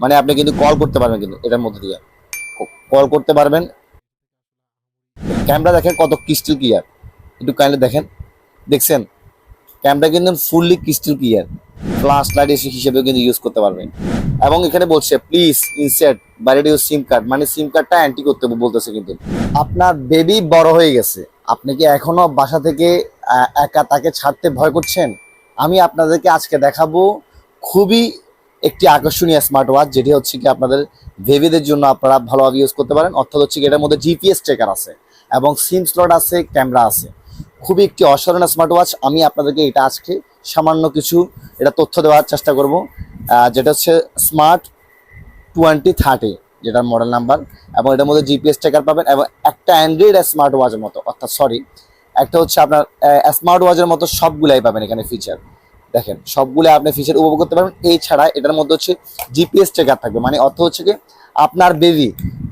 মানে আপনি কিন্তু কল করতে পারবেন কিন্তু এটার মধ্যে দিয়ে। কল করতে পারবেন। ক্যামেরা দেখেন কত ক্রিস্টাল ক্লিয়ার একটু কাইন্ডলি দেখেন। দেখছেন? ক্যামেরা কিন্তু fully crystal clear flash light হিসেবে কিন্তু ইউজ করতে পারবেন। এবং এখানে বলছে প্লিজ ইনসেট বাইরে ইউজ সিম কার্ড মানে সিম কার্ডটা অ্যান্টি করতে বলতেছে কিন্তু। আপনার বেবি বড় হয়ে গেছে। আপনি কি এখনও বাসা থেকে একা তাকে ছাড়তে ভয় করছেন? আমি আপনাদেরকে আজকে দেখাবো খুবই একটি আকর্ষণীয় স্মার্ট ওয়াচ যেটি হচ্ছে কি আপনাদের বেবিদের জন্য আপনারা ভালোভাবে ইউজ করতে পারেন। অর্থাৎ হচ্ছে কি এটার মধ্যে জিপিএস ট্রেকার আছে এবং সিম স্লট আছে ক্যামেরা আছে। খুবই একটি অসাধারণ স্মার্ট ওয়াচ আমি আপনাদেরকে এটা আজকে সামান্য কিছু এটা তথ্য দেওয়ার চেষ্টা করব। যেটা হচ্ছে স্মার্ট টোয়েন্টি থার্টি যেটার মডেল নাম্বার এবং এটার মধ্যে জিপিএস ট্রেকার পাবেন এবং একটা অ্যান্ড্রয়েড স্মার্ট ওয়াচের মতো। অর্থাৎ সরি একটা হচ্ছে আপনার স্মার্ট ওয়াচের মতো সবগুলাই পাবেন এখানে ফিচার দেখেন, সবগুলো আপনি ফিচার উপভোগ করতে পারবেন। এই ছাড়া এটার মধ্যে হচ্ছে জিপিএস ট্রেকার থাকবে। মানে অর্থ হচ্ছে কি, আপনার বেবি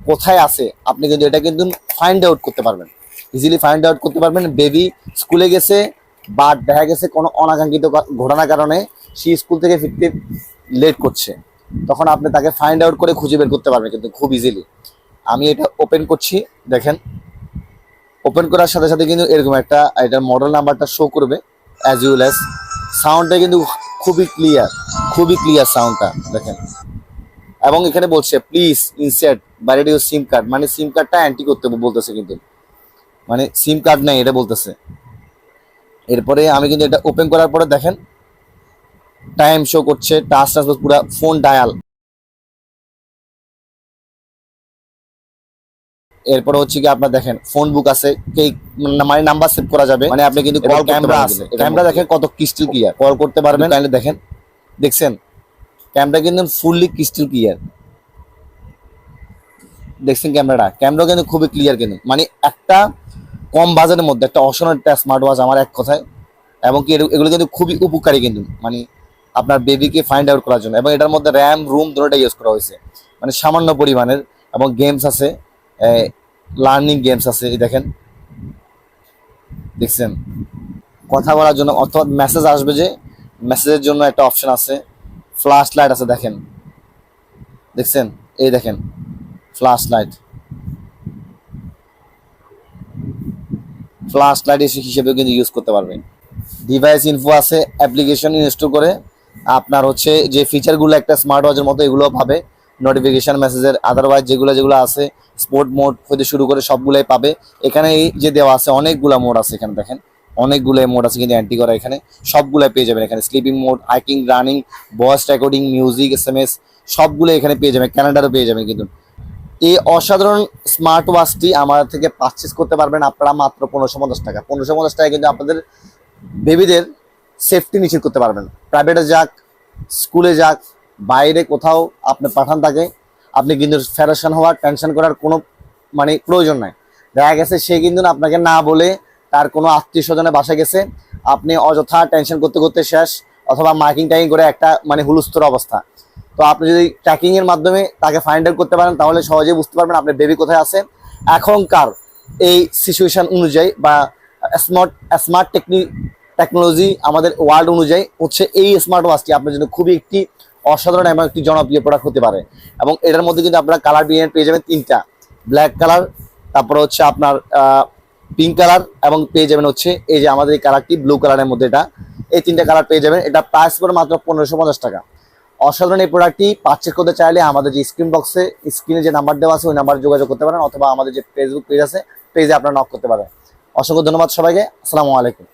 কোথায় আছে, আপনি কিন্তু এটা কিন্তু ফাইন্ড আউট করতে পারবেন। ইজিলি ফাইন্ড আউট করতে পারবেন। বেবি স্কুলে গেছে বা দেখা গেছে কোনো অনাকাঙ্ক্ষিত ঘটনার কারণে সে স্কুল থেকে ফিরতে লেট করছে। তখন আপনি তাকে ফাইন্ড আউট করে খুঁজে বের করতে পারবেন কিন্তু খুব ইজিলি আমি এটা ওপেন করছি, দেখেন। ওপেন করার সাথে সাথে কিন্তু এরকম একটা, এটার মডেল নাম্বারটা শো করবে অ্যাজ ইউল অ্যাজ সাউন্ডটা কিন্তু খুবই ক্লিয়ার খুবই ক্লিয়ার সাউন্ডটা দেখেন। এবং এখানে বলছে প্লিজ ইনসেট বাইরে সিম কার্ড মানে সিম কার্ডটা অ্যান্টি করতে বলতেছে কিন্তু। মানে সিম কার্ড নেই, এটা বলতেছে। এরপরে আমি কিন্তু এটা ওপেন করার পরে দেখেন টাইম শো করছে টাচ টাচ পুরো ফোন ডায়াল এরপরে হচ্ছে কি আপনার দেখেন ফোন বুক আছে কে মানে নাম্বার সেভ করা যাবে। মানে আপনি কিন্তু কল ক্যামেরা আছে। ক্যামেরা দেখেন কত ক্রিস্টাল ক্লিয়ার কল করতে পারবেন। তাহলে দেখেন দেখছেন? ক্যামেরা কিন্তু ফুললি ক্রিস্টাল ক্লিয়ার দেখছেন ক্যামেরাটা ক্যামেরা কিন্তু খুবই ক্লিয়ার কিন্তু। মানে একটা কম বাজেটের মধ্যে একটা অসাধারণ একটা স্মার্ট ওয়াচ আমার এক কথায়। এবং কি এগুলো কিন্তু খুবই উপকারী কিন্তু। মানে আপনার বেবিকে ফাইন্ড আউট করার জন্য। এবং এটার মধ্যে র্যাম রুম দুটোটা ইউজ করা হয়েছে। মানে সামান্য পরিমাণের। এবং গেমস আছে। লার্নিং গেমস আছে, এই দেখেন। দেখছেন? কথা বলার জন্য অথবা মেসেজ আসবে যে মেসেজের জন্য একটা অপশন আছে। ফ্ল্যাশ লাইট আছে, দেখেন। দেখছেন? এই দেখেন। ফ্ল্যাশ লাইট ফ্ল্যাশ লাইট হিসেবে কিন্তু ইউজ করতে পারবেন। ডিভাইস ইনফো আছে অ্যাপ্লিকেশন ইনস্টল করে, আপনার হচ্ছে যে ফিচারগুলো একটা স্মার্ট ওয়াচের মতো, এগুলো পাবে। নোটিফিকেশন মেসেজের আদারওয়াইজ যেগুলো যেগুলো আছে স্পোর্ট মোড হতে শুরু করে সবগুলাই পাবে। এখানে এই যে দেওয়া আছে, অনেকগুলো মোড আছে এখানে দেখেন। অনেকগুলো মোড আছে কিন্তু অ্যান্টি করা এখানে। সবগুলাই পেয়ে যাবেন এখানে। Sleeping mode hiking running voice recording music S M S সবগুলো এখানে পেয়ে যাবেন। ক্যানাডারও পেয়ে যাবেন কিন্তু। এই অসাধারণ স্মার্ট ওয়াচটি আমার থেকে পারচেস করতে পারবেন আপনারা মাত্র পনেরোশো পঞ্চাশ টাকা। পনেরোশো পঞ্চাশ টাকা কিন্তু আপনাদের বেবিদের সেফটি নিশ্চিত করতে পারবেন। প্রাইভেটে যাক স্কুলে যাক বাইরে কোথাও আপনি পাঠান তাকে, আপনি কিন্তু ফেডারেশন হওয়ার টেনশন করার কোনো মানে প্রয়োজন নাই। দেখা গেছে সে কিন্তু আপনাকে না বলে তার কোনো আত্মীয় স্বজনের বাসা গেছে, আপনি অযথা টেনশন করতে করতে শেষ, অথবা মার্কিং টাইকিং করে একটা মানে হুলস্থুর অবস্থা। তো আপনি যদি ট্র্যাকিংয়ের মাধ্যমে তাকে ফাইন্ড আউট করতে পারেন, তাহলে সহজেই বুঝতে পারবেন আপনার বেবি কোথায় আছে। এখনকার এই সিচুয়েশন অনুযায়ী বা স্মার্ট স্মার্ট টেকনিক টেকনোলজি আমাদের ওয়ার্ল্ড অনুযায়ী হচ্ছে এই স্মার্ট ওয়াচটি আপনার জন্য খুবই একটি অসাধারণ এবং একটি জনপ্রিয় প্রোডাক্ট হতে পারে। এবং এটার মধ্যে কিন্তু আপনারা কালার ভেরিয়েন্ট পেয়ে যাবেন তিনটা। ব্ল্যাক কালার তারপরে হচ্ছে আপনার পিঙ্ক কালার এবং পেয়ে যাবেন হচ্ছে এই যে আমাদের এই কালারটি ব্লু কালারের মধ্যে এটা। এই তিনটা কালার পেয়ে যাবেন। এটা প্রাইস করে মাত্র পনেরোশো পঞ্চাশ টাকা। অসাধারণ এই প্রোডাক্টটি পারচেস করতে চাইলে আমাদের যে স্ক্রিন বক্সে স্ক্রিনে যে নাম্বার দেওয়া আছে, ওই নাম্বারে যোগাযোগ করতে পারেন অথবা আমাদের যে ফেসবুক পেজ আছে পেজে আপনারা নক করতে পারেন। অসংখ্য ধন্যবাদ সবাইকে। আসসালামু আলাইকুম।